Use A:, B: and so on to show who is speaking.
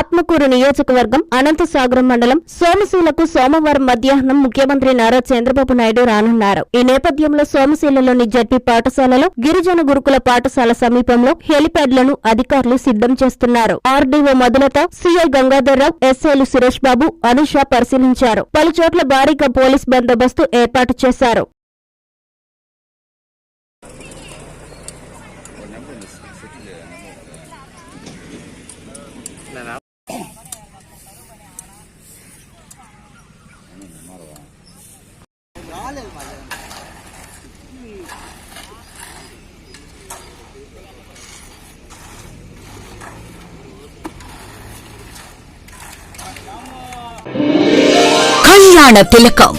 A: ఆత్మకూరు నియోజకవర్గం అనంతసాగరం మండలం సోమశీలకు సోమవారం మధ్యాహ్నం ముఖ్యమంత్రి నారా చంద్రబాబు నాయుడు రానున్నారు. ఈ నేపథ్యంలో సోమశీలలోని జడ్పీ పాఠశాలలో గిరిజన గురుకుల పాఠశాల సమీపంలో హెలిప్యాడ్లను అధికారులు సిద్ధం చేస్తున్నారు. ఆర్డీఓ మధులత సీఐ గంగాధర్రావు ఎస్ఐలు సురేష్ బాబు అనుష పరిశీలించారు. పలుచోట్ల భారీగా పోలీస్ బందోబస్తు ఏర్పాటు చేశారు.
B: चालेल माझ्या கல்யாண திலக்கம்